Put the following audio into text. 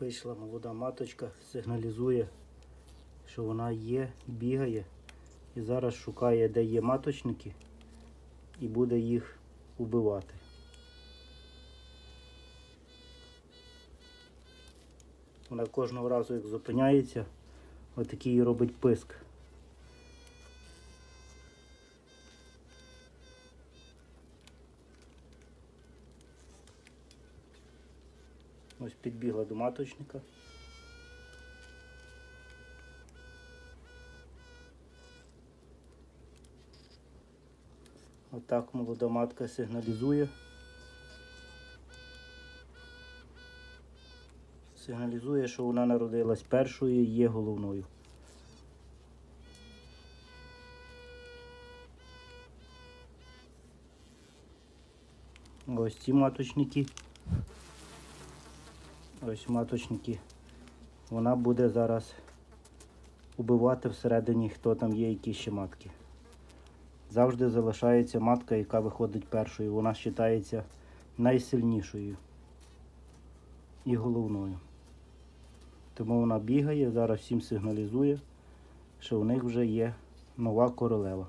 Вийшла молода маточка, сигналізує, що вона є, бігає і зараз шукає, де є маточники, і буде їх убивати. Вона кожного разу, як зупиняється, отакий робить писк. Ось підбігла до маточника. Отак молода матка сигналізує. Сигналізує, що вона народилась першою і є головною. Ось ці маточники. Ось маточники. Вона буде зараз убивати всередині, хто там є, які ще матки. Завжди залишається матка, яка виходить першою. Вона вважається найсильнішою і головною. Тому вона бігає, зараз всім сигналізує, що у них вже є нова королева.